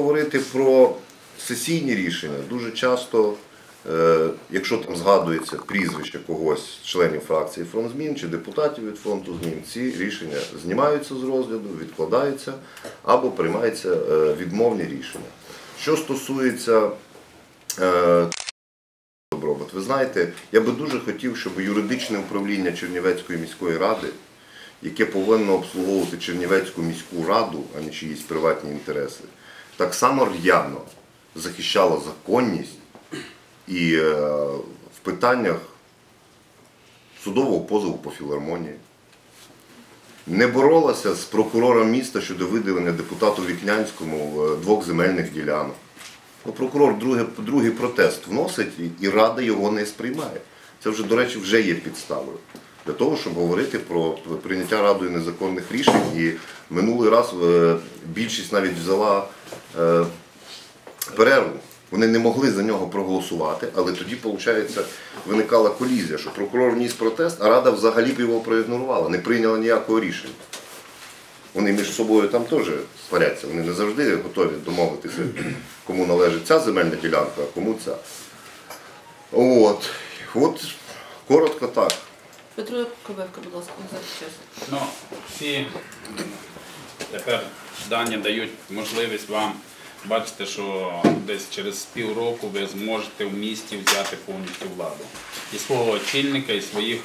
говорити про сесійні рішення, дуже часто, е, якщо там згадується прізвище когось членів фракції фронт змін чи депутатів від фронту змін, ці рішення знімаються з розгляду, відкладаються або приймаються е, відмовні рішення. Що стосується е, добробут, ви знаєте, я би дуже хотів, щоб юридичне управління Чернівецької міської ради яке повинно обслуговувати Чернівецьку міську раду, а не чиїсь приватні інтереси, так само р'яно захищало законність і е, в питаннях судового позову по філармонії. Не боролася з прокурором міста щодо виділення депутату Вікнянському е, двох земельних ділянок. Ну, прокурор другий, другий протест вносить і рада його не сприймає. Це вже, до речі, вже є підставою для того, щоб говорити про прийняття радою незаконних рішень. І минулий раз е, більшість навіть взяла е, перерву. Вони не могли за нього проголосувати, але тоді, виходить, виникала колізія, що прокурор вніс протест, а рада взагалі б його проігнорувала, не прийняла ніякого рішення. Вони між собою там теж сваряться, вони не завжди готові домовитися, кому належить ця земельна ділянка, а кому ця. От, от коротко так. Петро Ковевка, будь ласка, не час. Ну, всі тепер дані дають можливість вам бачите, що десь через півроку ви зможете в місті взяти повністю владу. І свого очільника, і своїх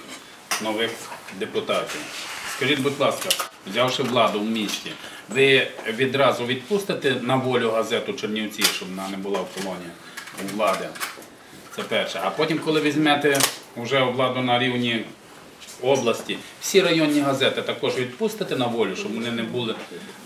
нових депутатів. Скажіть, будь ласка, взявши владу в місті, ви відразу відпустите на волю газету Чернівці, щоб вона не була в полоні влади? Це перше. А потім, коли візьмете вже владу на рівні області, всі районні газети також відпустите на волю, щоб вони не були.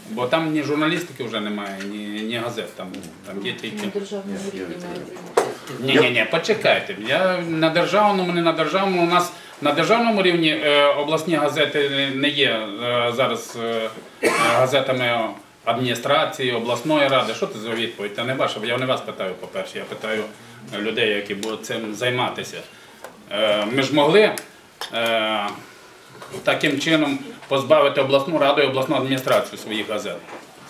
Бо там ні журналістики вже немає, ні, ні газет, там, там є тільки. На державному рівні має приймати. Ні, ні, ні, почекайте. Я на державному, не на державному. У нас на державному рівні е, обласні газети не є е, зараз е, е, газетами адміністрації, обласної ради. Що це за відповідь? Та не ваша, я не вас питаю, по-перше, я питаю людей, які будуть цим займатися. Е, ми ж могли таким чином позбавити обласну раду і обласну адміністрацію своїх газет.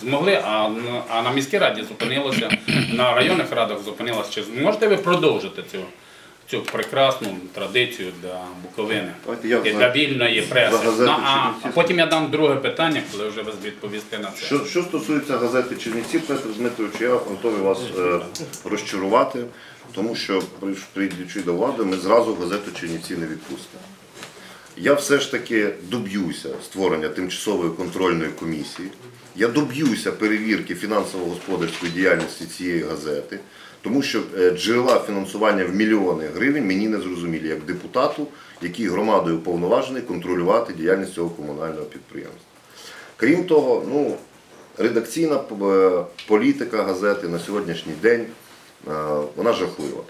Змогли, а, на- а на міській раді зупинилося, на районних радах зупинилося. Чи зможете ви продовжити цю, цю прекрасну традицію для Буковини і для вільної преси? Ну, а, а потім я дам друге питання, коли вже ви відповісте на це. Що, що стосується газети Чернівці, Петр Дмитрович, я готовий вас е, розчарувати, тому що прийдучи до влади, ми зразу газету Чернівці не відпустимо. Я все ж таки доб'юся створення тимчасової контрольної комісії. Я доб'юся перевірки фінансово-господарської діяльності цієї газети, тому що е, джерела фінансування в мільйони гривень мені не зрозумілі як депутату, який громадою повноважений контролювати діяльність цього комунального підприємства. Крім того, ну, редакційна е, політика газети на сьогоднішній день е, вона жахлива.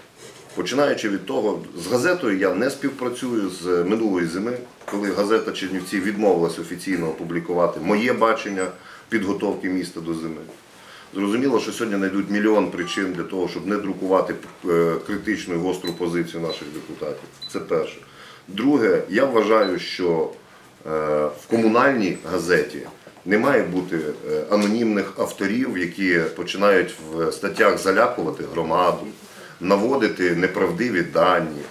Починаючи від того, з газетою я не співпрацюю з минулої зими, коли газета Чернівці відмовилась офіційно опублікувати моє бачення підготовки міста до зими. Зрозуміло, що сьогодні знайдуть мільйон причин для того, щоб не друкувати е, критичну і гостру позицію наших депутатів. Це перше. Друге, я вважаю, що е, в комунальній газеті не має бути е, анонімних авторів, які починають в статтях залякувати громаду, наводити неправдиві дані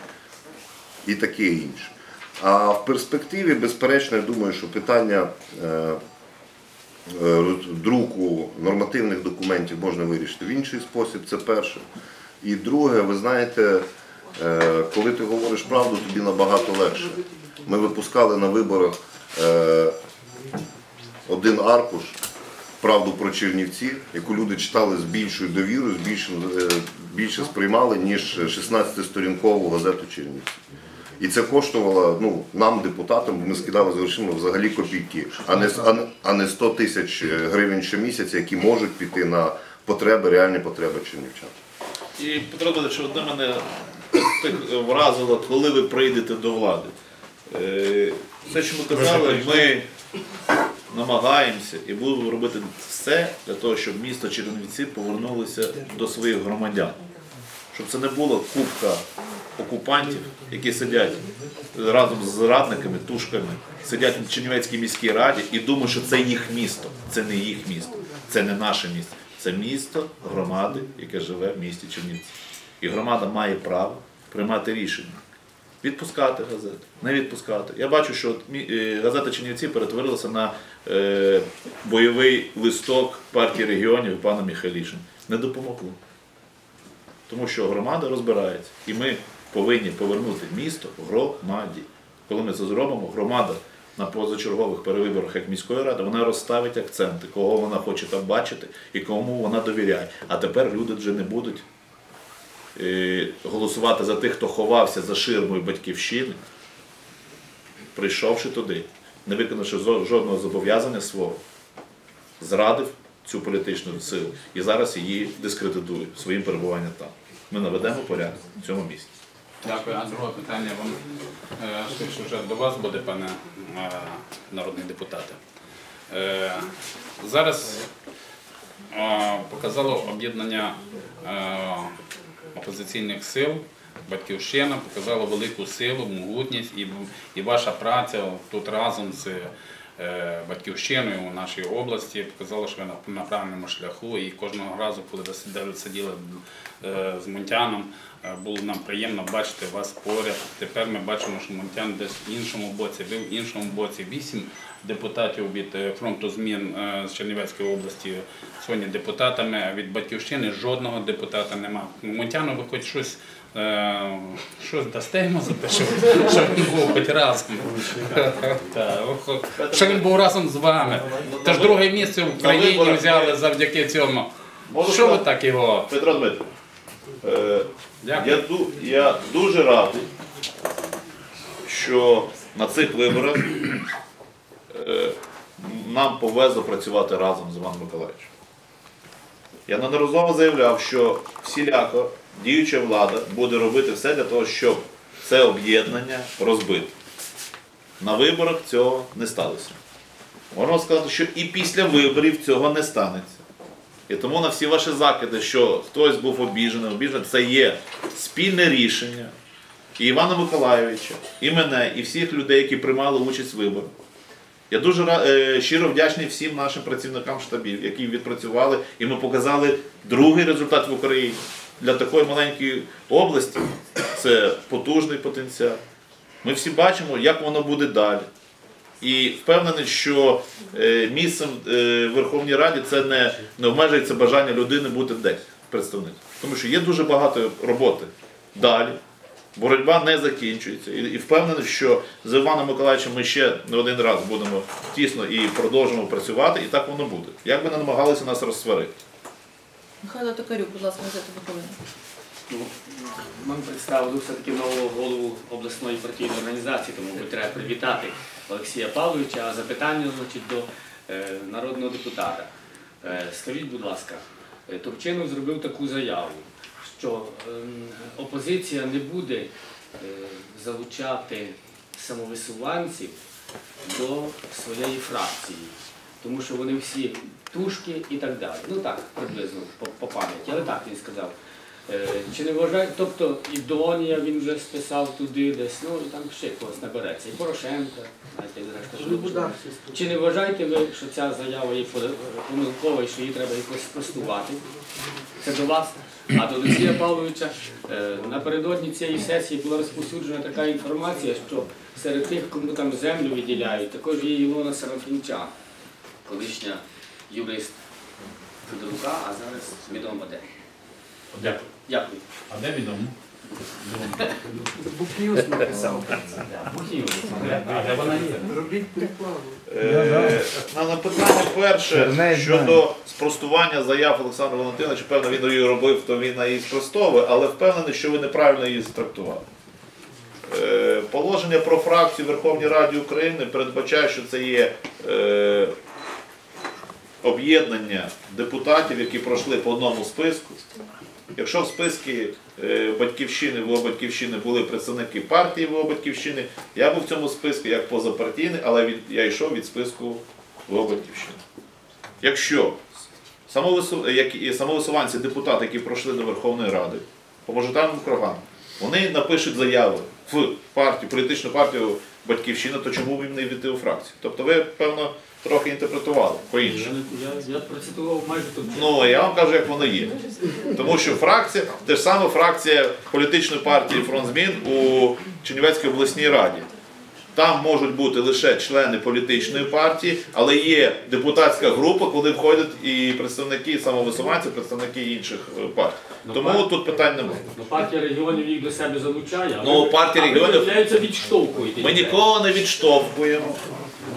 і таке інше. А в перспективі, безперечно, я думаю, що питання е, е, друку нормативних документів можна вирішити в інший спосіб, це перше. І друге, ви знаєте, е, коли ти говориш правду, тобі набагато легше. Ми випускали на виборах один аркуш правду про Чернівці, яку люди читали з більшою довірою, з більшим, е, більше сприймали, ніж 16-сторінкову газету Чернівці. І це коштувало ну, нам, депутатам, ми скидали з грошима взагалі копійки, а не, а не- а не 100 тисяч гривень щомісяця, які можуть піти на потреби, реальні потреби чернівчан. І Петро Дмитрович, одне мене так вразило, коли ви прийдете до влади. Е, Все, що ми казали, ми намагаємося і будемо робити все для того, щоб місто Чернівці повернулося до своїх громадян. Щоб це не було купка окупантів, які сидять разом з зрадниками, тушками, сидять в Чернівецькій міській раді і думають, що це їх місто. Це не їх місто, це не наше місто. Це місто громади, яке живе в місті Чернівці. І громада має право приймати рішення. Відпускати газети, не відпускати. Я бачу, що е, газета Чернівці перетворилася на е, бойовий листок партії регіонів пана Міхалішин. Не допомогло. Тому що громада розбирається. І ми повинні повернути місто громаді. Коли ми це зробимо, громада на позачергових перевиборах як міської ради, вона розставить акценти, кого вона хоче там бачити і кому вона довіряє. А тепер люди вже не будуть голосувати за тих, хто ховався за ширмою батьківщини, прийшовши туди, не виконавши жодного зобов'язання свого, зрадив цю політичну силу і зараз її дискредитує своїм перебуванням там. Ми наведемо порядок в цьому місці. Дякую. А друге питання вам е, швидше вже до вас буде, пане е, народний депутат. Е, Зараз е, показало об'єднання е, опозиційних сил. Батьківщина показала велику силу, могутність і, ваша праця тут разом з е, батьківщиною у нашій області показала, що ви на, на правильному шляху. І кожного разу, коли ви сиділи, е, з Мунтяном, е, було нам приємно бачити вас поряд. Тепер ми бачимо, що Мунтян десь в іншому боці, ви в іншому боці. Вісім депутатів від е, фронту змін е, з Чернівецької області сьогодні депутатами, а від батьківщини жодного депутата немає. Мунтяну ви хоч щось. е, Щось дасте йому за те, щоб, щоб він був хоч разом. Так, ох, Що він був разом з вами. Тож друге місце в країні виборах взяли завдяки цьому. Що ви так його? Петро Дмитрович, е, я, я дуже радий, що на цих виборах нам повезло працювати разом з Іваном Миколаївичем. Я неодноразово заявляв, що всіляко діюча влада буде робити все для того, щоб це об'єднання розбити. На виборах цього не сталося. Можна сказати, що і після виборів цього не станеться. І тому на всі ваші закиди, що хтось був обіжений, обіжений, це є спільне рішення і Івана Миколайовича, і мене, і всіх людей, які приймали участь в виборах. Я дуже е, щиро вдячний всім нашим працівникам штабів, які відпрацювали, і ми показали другий результат в Україні. Для такої маленької області це потужний потенціал. Ми всі бачимо, як воно буде далі. І впевнений, що е, місцем е, в Верховній Раді це не, не обмежується бажання людини бути десь представником. Тому що є дуже багато роботи далі. Боротьба не закінчується. І, і впевнений, що з Іваном Миколаївичем ми ще не один раз будемо тісно і продовжимо працювати, і так воно буде. Як би не намагалися нас розсварити. Михайло Токарюк, будь ласка, газета Буковина. Ну, Нам представили все-таки нового голову обласної партійної організації, тому би треба привітати Олексія Павловича. А запитання значить, до е, народного депутата. Е, скажіть, будь ласка, е, Турчинов зробив таку заяву, що ем, опозиція не буде е, залучати самовисуванців до своєї фракції, тому що вони всі тушки і так далі. Ну так, приблизно по, по пам'яті, але так він сказав. Е, Чи не вважаєте, тобто і Донія він вже списав туди десь, ну і там ще когось набереться, і Порошенка, знаєте, вже. Чи не вважаєте ви, що ця заява є помилкова і що її треба якось спростувати? Це до вас. А до Олексія Павловича е, напередодні цієї сесії була розповсюджена така інформація, що серед тих, кому там землю виділяють, також є Ілона Сарафінча, колишня юрист Федорука, а зараз відомо де. Дякую. Дякую. А де відомо? Написав. Вона є? Е, На на питання перше щодо спростування заяв Олександра Валентиновича, певно, він її робив, то він її спростовує, але впевнений, що ви неправильно її трактували. Е, Положення про фракцію Верховній Раді України передбачає, що це є е, об'єднання депутатів, які пройшли по одному списку. Якщо в списку батьківщини ВО батьківщини були представники партії ВО батьківщини, я був в цьому списку як позапартійний, але від, я йшов від списку ВО батьківщини. Якщо самовису, як, самовисуванці депутати, які пройшли до Верховної Ради по мажоритарним округам, вони напишуть заяву в партію, політичну партію Батьківщина, то чому б їм не війти у фракцію? Тобто ви, певно, трохи інтерпретували по-іншому. я, я процитував майже тут. Ну, я вам кажу, як воно є. Тому що фракція, те ж саме фракція політичної партії Фронт змін у Чернівецькій обласній раді. Там можуть бути лише члени політичної партії, але є депутатська група, куди входять і представники самовисуванців, представники інших е, партій. Тому тут питань немає. Ну, партія регіонів їх до себе залучає, а Ну, ви- партія регіонів- відштовхуєте. Ми нікого не відштовхуємо.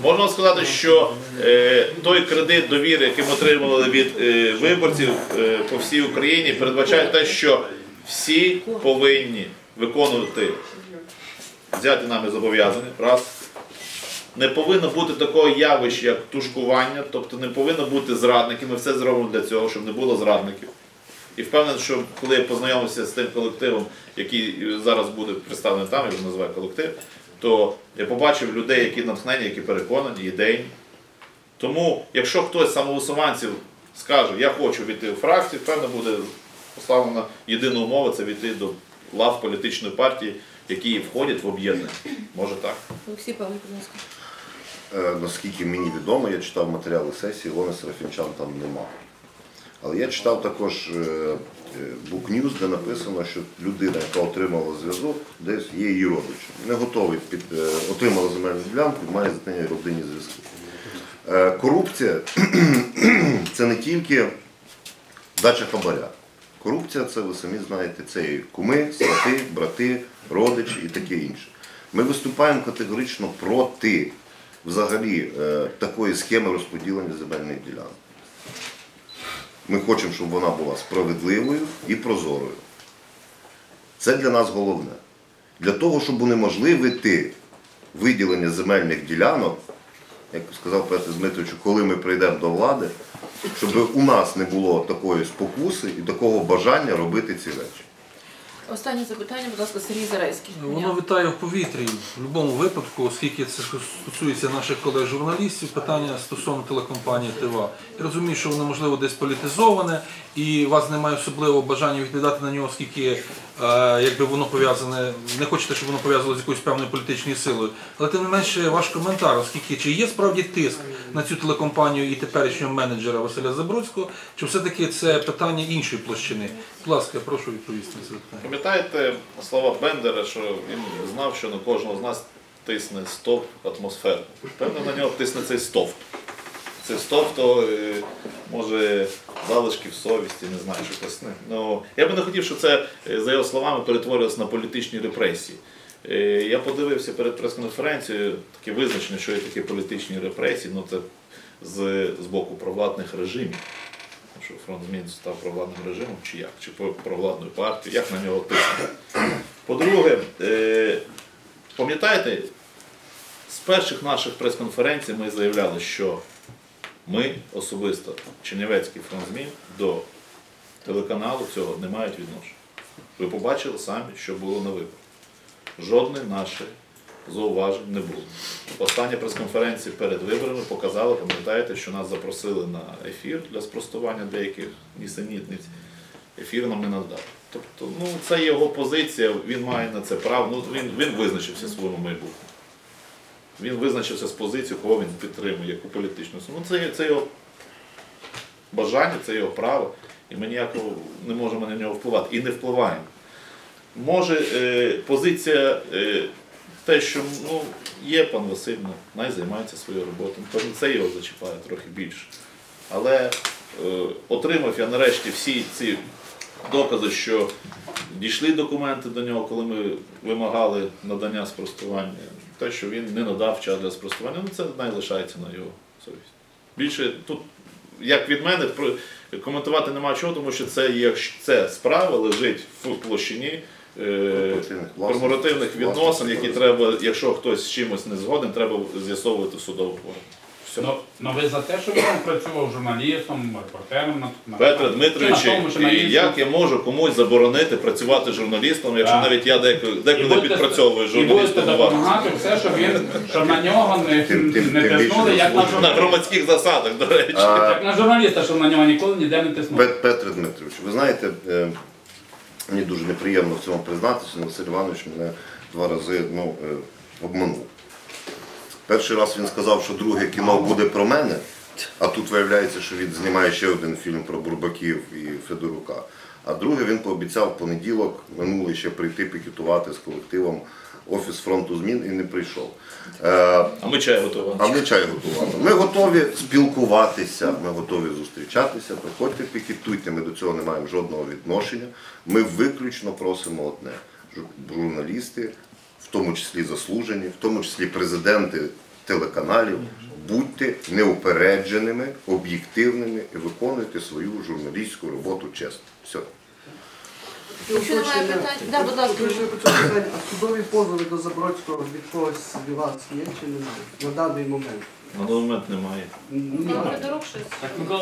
Можна сказати, що е, той кредит довіри, який ми отримали від е, виборців е, по всій Україні, передбачає те, що всі повинні виконувати взяти нами зобов'язання. Раз. Не повинно бути такого явища, як тушкування, тобто не повинно бути зрадників. Ми все зробимо для цього, щоб не було зрадників. І впевнений, що коли я познайомився з тим колективом, який зараз буде представлений там, я вже називаю колектив, то я побачив людей, які натхнені, які переконані, ідейні. Тому, якщо хтось з самовисуванців скаже, я хочу війти в фракцію, певно буде поставлена єдина умова це війти до лав політичної партії, які входять в об'єднання. Може так. Олексій Павлович, будь ласка. Е, Наскільки мені відомо, я читав матеріали сесії, Ілони Серафімчан там нема. Але я читав також е, е, News, де написано, що людина, яка отримала зв'язок, десь є її родичем. Не готовий під е, отримала земельну ділянку, має з родинні зв'язки. Корупція це не тільки дача хабаря. Корупція це ви самі знаєте, це і куми, свати, брати, родичі і таке інше. Ми виступаємо категорично проти взагалі такої схеми розподілення земельних ділянок. Ми хочемо, щоб вона була справедливою і прозорою. Це для нас головне. Для того, щоб унеможливити виділення земельних ділянок, як сказав Петро Дмитрович, коли ми прийдемо до влади, щоб у нас не було такої спокуси і такого бажання робити ці речі. Останнє запитання, будь ласка, Сергій Зарайський. Воно витає в повітрі в будь-якому випадку, оскільки це стосується наших колег-журналістів, питання стосовно телекомпанії ТИВА. Я розумію, що воно можливо десь політизоване, і у вас немає особливого бажання відповідати на нього, оскільки е, воно пов'язане, не хочете, щоб воно пов'язано з якоюсь певною політичною силою. Але тим не менше, ваш коментар, оскільки чи є справді тиск на цю телекомпанію і теперішнього менеджера Василя Забродського, чи все-таки це питання іншої площини? Будь ласка, прошу відповісти на це питання. Пам'ятаєте слова Бендера, що він знав, що на кожного з нас тисне стоп атмосферу. Певно, на нього тисне цей стовп. Цей стовп, то е, може залишків совісті, не знаю, що тисне. Ну, я би не хотів, щоб це, е, за його словами, перетворилось на політичні репресії. Е, Я подивився перед прес-конференцією таке визначення, що є такі політичні репресії, ну це з, з боку провладних режимів. Що фронт змін став провладним режимом, чи як, чи про- провладною партією, як на нього тиснути. По-друге, е, пам'ятаєте, з перших наших прес-конференцій ми заявляли, що ми особисто, Чернівецький фронт змін, до телеканалу цього не мають відношення. Ви побачили самі, що було на виборах. Жодних наших зауважень не було. Остання прес-конференція перед виборами показала, пам'ятаєте, що нас запросили на ефір для спростування деяких нісенітниць. Ефір нам не надав. Тобто, ну, це його позиція, він має на це право. Ну, він, він визначився своєму майбутньому. Він визначився з позицією, кого він підтримує, яку політичну. Ну, це, це його бажання, це його право. І ми ніякого не можемо на нього впливати. І не впливаємо. Може, е, позиція е, те, що ну, є пан Василь, ну, най займається своєю роботою. Певно, це його зачіпає трохи більше. Але е, отримав я нарешті всі ці докази, що дійшли документи до нього, коли ми вимагали надання спростування. Те, що він не надав час для спростування, ну це най лишається на його совісті. Більше тут, як від мене, коментувати нема чого, тому що це є це справа лежить в площині. Е, Корпоративних відносин, які треба, якщо хтось з чимось не згоден, треба з'ясовувати в судовому формі. Ну, ну ви за те, щоб він працював журналістом, репортером на, Петре Дмитрович, що на і як я можу комусь заборонити працювати журналістом, якщо навіть я деколи, І підпрацьовую І будете журналістом на допомагати все, щоб він щоб на нього не, тиснули, як на, заслужено. на громадських засадах, до речі. як на журналіста, щоб на нього ніколи ніде не тиснули. Пет- Петре Дмитрович, ви знаєте, е, мені дуже неприємно в цьому признатися, але Василь Іванович мене два рази ну, е, обманув. Перший раз він сказав, що друге кіно буде про мене, а тут виявляється, що він знімає ще один фільм про Бурбаків і Федорука. А друге він пообіцяв в понеділок минулий ще прийти пікетувати з колективом Офіс фронту змін і не прийшов. Е, А ми чай готували. а ми чай готувати. Ми готові спілкуватися, ми готові зустрічатися. Приходьте, пікетуйте, ми до цього не маємо жодного відношення. Ми виключно просимо одне: журналісти, в тому числі заслужені, в тому числі президенти телеканалів, будьте неупередженими, об'єктивними і виконуйте свою журналістську роботу чесно. Все. Якщо немає питань, да, будь ласка. Дуже по цьому а судові позови до Забродського від когось від вас є чи немає? На даний момент. На даний момент немає. Немає. Федорук щось. Ну,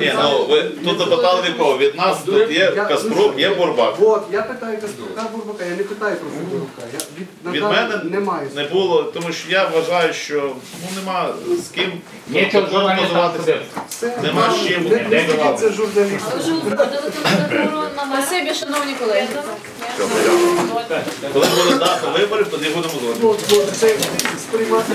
Ні, ну ви тут запитали від кого? Від нас тут є Каспрук, є Бурбак. От, я питаю Каспрука Бурбака, я не питаю про Федорука. Я від, на Від даний- мене немає. не було, тому що я вважаю, що ну нема з ким Нічого журналістам називатися. Це, Нема ну, з чим. Не, не це журналіст. На мене. Спасибі, шановні колеги. Коли буде дата виборів, тоді будемо говорити. От, от, це сприймати.